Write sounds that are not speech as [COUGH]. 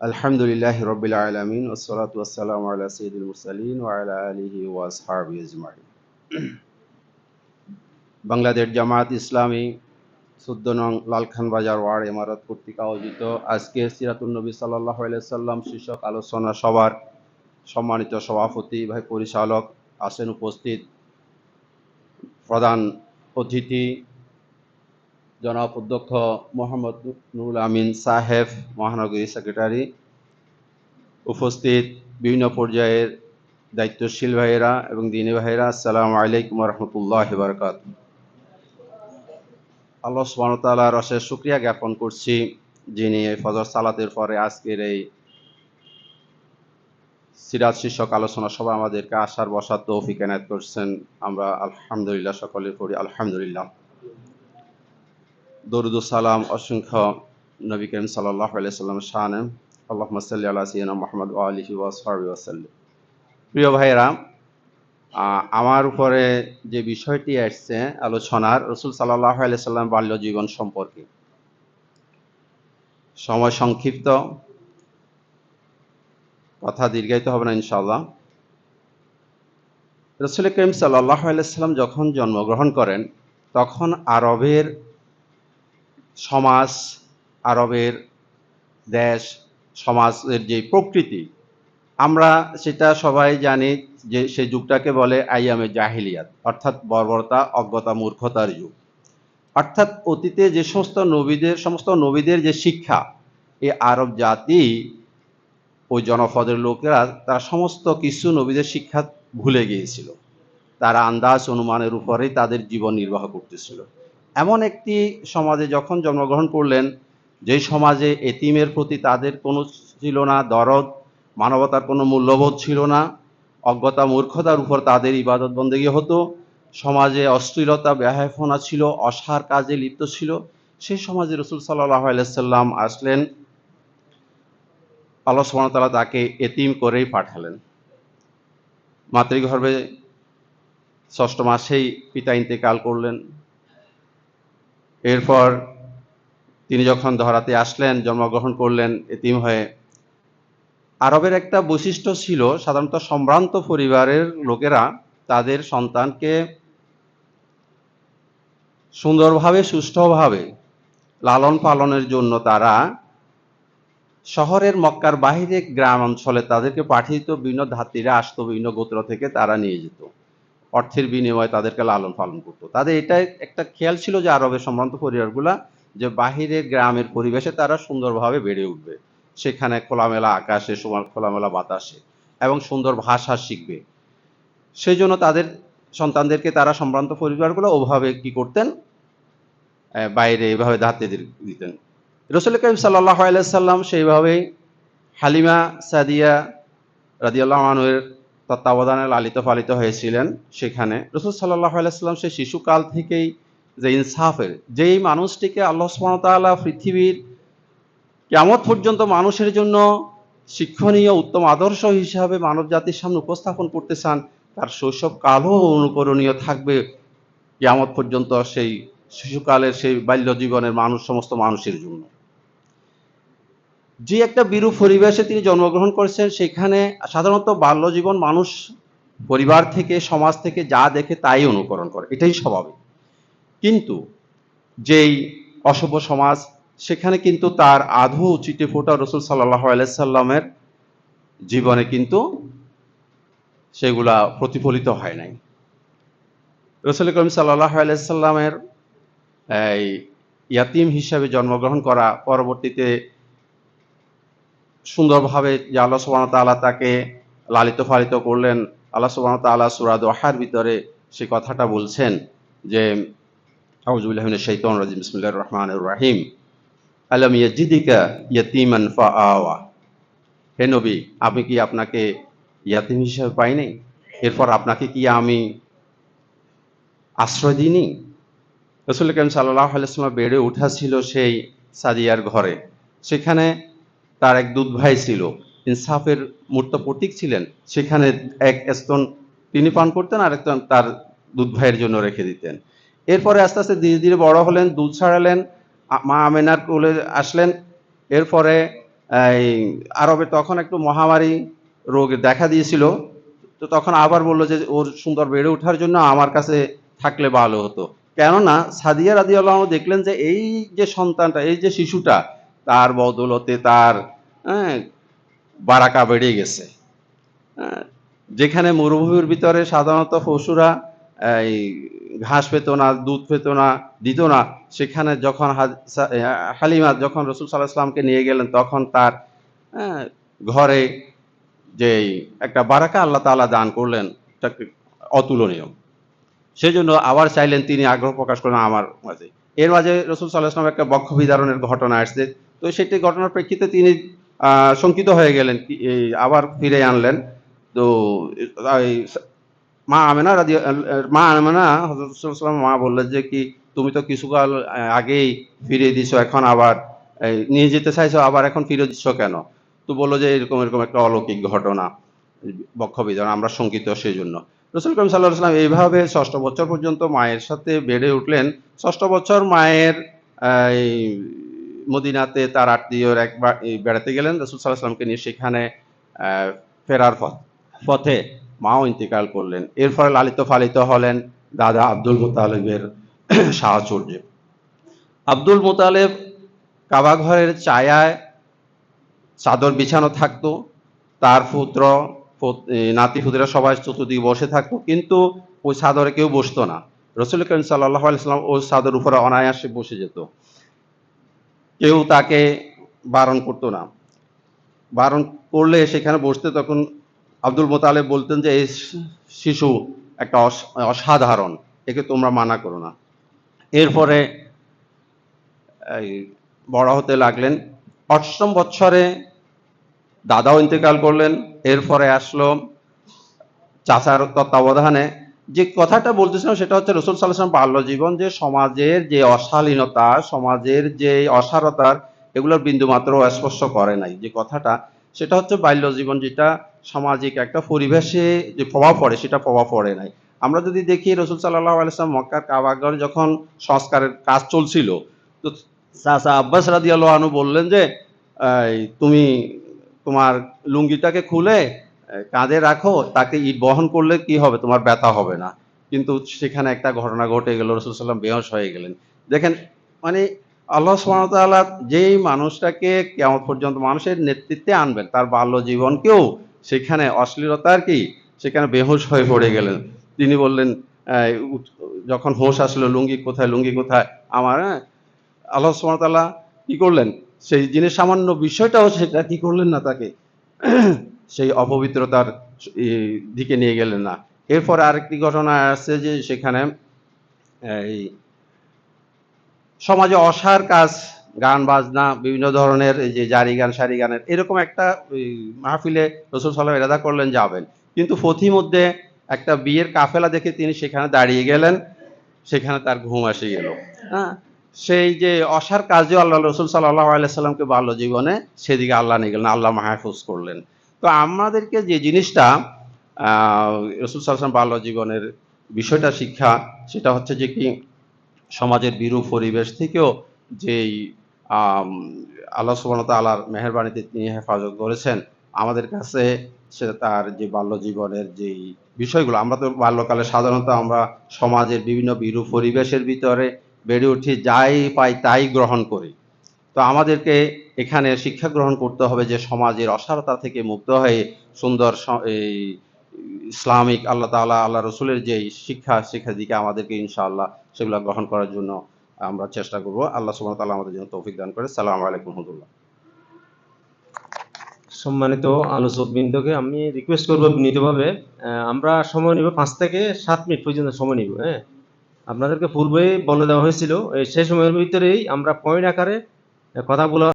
আলহামদুলিল্লাহ রবিল আলমিন ওসলাত ওয়াসালাম আল্লাহ সঈদুল মুরসালিন ওয়ালা আলহি ওয়াসহাব ইজমাইন বাংলাদেশ জামাত ইসলামী সুদ্দ নং লালখান বাজার ওয়ার্ড, ইমারত কর্তৃক আয়োজিত আজকে সিরাতুলনবী সাল্লাহ সাল্লাম শীর্ষক আলোচনা সভার সম্মানিত সভাপতি ভাই পরিচালক আসেন উপস্থিত প্রধান অতিথি জনাব অধ্যক্ষ মোহাম্মদ নুরুল আমিন সাহেব, মহানগরী সেক্রেটারি, উপস্থিত বিভিন্ন পর্যায়ের দায়িত্বশীল ভাইয়েরা এবং দিনী ভাইয়েরা, আসসালামু আলাইকুম রহমতুল্লাহ বারকাত আল্লাহ সুবাহতালার রসের শুক্রিয়া জ্ঞাপন করছি যিনি এই ফজর সালাতের পরে আজকের এই সিরাজ শীর্ষক আলোচনা সভা আমাদেরকে আসার বসার তৌফিক এনায়ত করছেন। আমরা আলহামদুলিল্লাহ সকলের পড়ি আলহামদুলিল্লাহ। দরুদ সালাম অসংখ্য নবী করিম সাল্লাহ সাল্লাম শাহানে আল্লাহ আল্লাহ সিয়ানা মোহাম্মদ আলহি প্রিয় ভাইয়েরা আহ, আমার উপরে যে বিষয়টি আসছে আলোচনার রসুল সাল্লাহ সাল্লাম বাল্য জীবন সম্পর্কে। সময় সংক্ষিপ্ত কথা দীর্ঘায়িত হবে না ইনশাল্লাহ রসুল করিম সাল্লাহ সাল্লাম যখন জন্মগ্রহণ করেন তখন আরবের সমাজ, আরবের দেশ, সমাজের যে প্রকৃতি, আমরা সেটা সবাই জানি যে সেই যুগটাকে বলে আইয়ামে জাহিলিয়াত, অর্থাৎ বর্বরতা, অজ্ঞতা, মূর্খতার যুগ। অর্থাৎ অতীতে যে সমস্ত নবীদের সমস্ত নবীদের যে শিক্ষা, এই আরব জাতি ওই জনপদের লোকেরা, তারা সমস্ত কিছু নবীদের শিক্ষা ভুলে গিয়েছিল। তারা আন্দাজ অনুমানের উপরেই তাদের জীবন নির্বাহ করতেছিল। এমন একটি সমাজে যখন জন্মগ্রহণ করলেন, যেই সমাজে এতিমের প্রতি তাদের কোনো ছিল না, দরদ, মানবতার কোনো মূল্যবোধ ছিল না, অজ্ঞতা, মূর্খতার উপর তাদের ইবাদত বন্দেগী হতো, সমাজে অশ্লীলতা ব্যাহাফনা ছিল, অসার কাজে লিপ্ত ছিল, সেই সমাজে রসুল সাল্লাহ আলাইসাল্লাম আসলেন, আল্লাহ সুবহানাহু তাকে এতিম করেই পাঠালেন। মাতৃগর্ভে ষষ্ঠ মাসেই পিতা ইন্তেকাল করলেন। এরপর তিনি যখন ধরাতে আসলেন, জন্মগ্রহণ করলেন, এতিম হয়ে, আরবের একটা বৈশিষ্ট্য ছিল সাধারণত সম্ভ্রান্ত পরিবারের লোকেরা তাদের সন্তানকে সুন্দরভাবে, সুষ্ঠুভাবে লালন পালনের জন্য তারা শহরের মক্কার বাহিরে গ্রাম অঞ্চলে তাদেরকে পাঠিত বিভিন্ন ধাত্রীরা আসতো, বিভিন্ন গোত্র থেকে তারা নিয়ে যেত। অর্থের বিনিময়ে তাদেরকে লালন পালন করতো। তাদের এটা একটা খেয়াল ছিল যে আরবের সম্ভ্রান্ত পরিবারগুলা যে বাহিরের গ্রামের পরিবেশে তারা সুন্দরভাবে বেড়ে উঠবে। সেখানে খোলামেলা আকাশে, সমান খোলামেলা বাতাসে এবং সুন্দর ভাষা শিখবে। সেই জন্য তাদের সন্তানদেরকে তারা সম্ভ্রান্ত পরিবারগুলো ওভাবে কি করতেন? বাইরে এভাবে ধাতে দিতেন রসুল করিম সাল্লাহ আলাইসাল্লাম সেইভাবেই হালিমা সাদিয়া রাদিয়াল্লাহ মানুয়ের তত্ত্বাবধানে লালিত পালিত হয়েছিলেন সেখানে। রসুল সাল্লাহ আলাইসাল্লাম সেই শিশুকাল থেকেই যে ইনসাফের, যেই মানুষটিকে আল্লাহ সুবহানাহু পৃথিবীর কেমন পর্যন্ত মানুষের জন্য শিক্ষণীয়, উত্তম আদর্শ হিসাবে মানব জাতির সামনে উপস্থাপন করতে চান, তার শৈশব কালও অনুকরণীয় থাকবে। কেমন পর্যন্ত সেই শিশুকালের, সেই বাল্য জীবনের মানুষ, সমস্ত মানুষের জন্য। যে একটা বিরূপ পরিবেশে তিনি জন্মগ্রহণ করেছেন, সেখানে সাধারণত বাল্য জীবন মানুষ পরিবার থেকে, সমাজ থেকে যা দেখে তাই অনুকরণ করে। এটাই স্বাভাবিক। কিন্তু যেই অসভ্য সমাজ, সেখানে কিন্তু তার আধো চিটে ফোটা রসুল সাল্লাহ আলাইসাল্লামের জীবনে কিন্তু সেগুলা প্রতিফলিত হয় নাই। রসুল করিম সাল্লাহ আলাইসাল্লামের এই ইয়াতিম হিসাবে জন্মগ্রহণ করা পরবর্তীতে সুন্দরভাবে যে আল্লাহ সুবাহ তাআলা তাকে লালিত পালিত করলেন, আল্লাহ সুবাহ তাআলা সুরাদ ওয়াহার ভিতরে সে কথাটা বলছেন যে আউজুবিল্লাহিমিনাশ শাইতানির রাজিম, বিসমিল্লাহির রহমানির রহিম। আলম ইয়াজিদিকা ইয়াতিমান ফাআওয়া। হে নবী, আমি কি আপনাকে ইয়াতিম হিসেবে পাই নাই এরপর আপনাকে কি আমি আশ্রয় দিইনি? রসুল করিম সাল্লাহ আলাইসাল্লাম বেড়ে উঠা ছিল সেই সাদিয়ার ঘরে। সেখানে তার এক দুধ ভাই ছিল। ইনসাফের মূর্ত প্রতীক ছিলেন। সেখানে এক স্তন তিনি পান করতেন আর একজন তার দুধ ভাইয়ের জন্য রেখে দিতেন। এরপরে আস্তে আস্তে ধীরে ধীরে বড় হলেন দুধ ছাড়ালেন, মা আমেনার কোলে আসলেন। এরপরে এই আরবে তখন একটু মহামারী রোগ দেখা দিয়েছিল। তো তখন আবার বলল যে, ওর সুন্দর বেড়ে ওঠার জন্য আমার কাছে থাকলে ভালো হতো। কেননা সাদিয়া রাদি আল্লাহ দেখলেন যে, এই যে সন্তানটা, এই যে শিশুটা তার বদৌলতে তার হ্যাঁ, বারাকা বেড়ে গেছে। হ্যাঁ, যেখানে মরুভূমির ভিতরে সাধারণত পশুরা এই ঘাস পেত না দুধ পেত না দিত না সেখানে যখন হালিমা যখন রসুল সাল্লাহ সাল্লামকে নিয়ে গেলেন তখন তার হ্যাঁ, ঘরে যে একটা বারাকা আল্লাহ তাআলা দান করলেন অতুলনীয়। সেই জন্য আবার চাইলেন তিনি আগ্রহ প্রকাশ করলেন আমার মাঝে। এর মাঝে রসুল সাল্লাহ আসলাম একটা বক্ষ বিদারণের ঘটনা আসছে। তো সেটি ঘটনার প্রেক্ষিতে তিনি শঙ্কিত হয়ে গেলেন আবার ফিরে আনলেন। তো মা আমেনা রাজি মা আমেনা ওয়াসাল্লাম মা বললেন যে, কি, তুমি তো কিছুকাল আগেই ফিরিয়ে দিছো, এখন আবার নিয়ে যেতে চাইছো, আবার এখন ফিরে দিচ্ছ কেন? তো বলল যে, এরকম এরকম একটা অলৌকিক ঘটনা বক্ষ বিধান আমরা শঙ্কিত সেই জন্য রসুল করিম সাল্লাহ সাল্লাম এইভাবে ষষ্ঠ বছর পর্যন্ত মায়ের সাথে বেড়ে উঠলেন। ষষ্ঠ বছর মায়ের মদিনাতে তার আত্মীয়র একবার বেড়াতে গেলেন, রসুল সাল্লাহ সাল্লামকে নিয়ে সেখানে ফেরার পথ মাও ইন্তেকাল করলেন। এর ফলে লালিত ফালিত হলেন দাদা আব্দুল মোতালেবের [CLEARS THROAT] সাহচর্যে। আব্দুল মোতালেব কাবা ঘরের ছায়ায় চাদর বিছানো থাকতো, তার পুত্র, পুত- নাতি পুত্রা সবাই চতুর্দিকে বসে থাকতো, কিন্তু ওই চাদরে কেউ বসতো না। রসুল করিম সাল্লাহ আলাইসাল্লাম ওই চাদর উপরে অনায়াসে বসে যেত। কেউ তাকে বারণ করতো না। বারণ করলে সেখানে বসতে তখন আব্দুল মোতালেব বলতেন যে এই শিশু একটা অস- অসাধারণ, একে তোমরা মানা করো না। এরপরে বড় হতে লাগলেন। অষ্টম বৎসরে দাদাও ইন্তেকাল করলেন। এরপরে আসলো চাচার তত্ত্বাবধানে যে কথাটা বলতেছিলাম সেটা হচ্ছে রসুল সাল্লাম বাল্য জীবন, যে সমাজের যে অশালীনতা, সমাজের যে অসারতার, এগুলোর বিন্দুমাত্র স্পর্শ করে নাই। যে কথাটা, সেটা হচ্ছে বাল্য জীবন যেটা সামাজিক একটা পরিবেশে যে প্রভাব পড়ে, সেটা প্রভাব পড়ে নাই। আমরা যদি দেখি রসুল সাল্লাহ আলাইসলাম মক্কার কাবাগর যখন সংস্কারের কাজ চলছিল, তো চাচা আব্বাস রাদি আনু বললেন যে তুমি তোমার লুঙ্গিটাকে খুলে কাঁধে রাখো তাকে ইট বহন করলে কি হবে? তোমার ব্যথা হবে না। কিন্তু সেখানে একটা ঘটনা ঘটে গেল রসুল সাল্লাম বেহস হয়ে গেলেন। দেখেন মানে আল্লাহ সুবহানাহু যেই মানুষটাকে কেমন পর্যন্ত মানুষের নেতৃত্বে আনবেন তার বাল্য জীবনকেও সেখানে অশ্লীলতার কি সেখানে বেহুশ হয়ে পড়ে গেলেন। তিনি বললেন যখন হোশ আসলো লুঙ্গি কোথায় লুঙ্গি কোথায়? আমার হ্যাঁ, আল্লাহ সুবহানাহু কি করলেন? সেই জিনিস সামান্য বিষয়টাও সেটা কি করলেন না তাকে? সেই অপবিত্রতার দিকে নিয়ে গেলেন না। এরপর আরেকটি ঘটনা আছে যে সেখানে, এই সমাজে অসার কাজ, গান, বাজনা, বিভিন্ন ধরনের এই যে জারি গান, সারি গানের, এরকম একটা মাহফিলে রসুল সাল্লাম এরাদা করলেন, যাবেন। কিন্তু পথি মধ্যে একটা বিয়ের কাফেলা দেখে তিনি সেখানে দাঁড়িয়ে গেলেন, সেখানে তার ঘুম এসে গেল। হ্যাঁ? সেই যে অসার কাজও আল্লাহ রসুল সাল্লাহ আলাইসাল্লামকে বাল্য জীবনে, সেদিকে আল্লাহ নিয়ে গেলেন, আল্লাহ মাহফুজ করলেন। তো আমাদেরকে যে জিনিসটা রসুল সাল্লাম বাল্য জীবনের বিষয়টা শিক্ষা, সেটা হচ্ছে যে কি, সমাজের বিরূপ পরিবেশ থেকেও যেই আল্লাহ সুবাহ তালার মেহরবানিতে তিনি হেফাজত করেছেন, আমাদের কাছে সে তার যে বাল্য জীবনের যেই বিষয়গুলো, আমরা তো বাল্যকালে সাধারণত আমরা সমাজের বিভিন্ন বিরূপ পরিবেশের ভিতরে বেড়ে উঠি, যাই পাই তাই গ্রহণ করি। তো আমাদেরকে এখানে শিক্ষা গ্রহণ করতে হবে যে সমাজের অসারতা থেকে মুক্ত হয়ে সুন্দর এই ইসলামিক আল্লাহ তাআলা, আল্লাহ রসুলের যে শিক্ষা, শিক্ষার দিকে আমাদেরকে ইনশাআল্লাহ সেগুলো গ্রহণ করার জন্য আমরা চেষ্টা করব। আল্লাহ ওয়া তাআলা আমাদের জন্য তৌফিক দান করে। সালাম আলাইকুম রহমতুল্লাহ। সম্মানিত আলোচক বৃন্দকে আমি রিকোয়েস্ট করব বিনীতভাবে আমরা সময় নিব পাঁচ থেকে সাত মিনিট পর্যন্ত সময় নিব হ্যাঁ? আপনাদেরকে পূর্বেই বলে দেওয়া হয়েছিল সেই সময়ের ভিতরেই আমরা পয়েন্ট আকারে কথা বলা।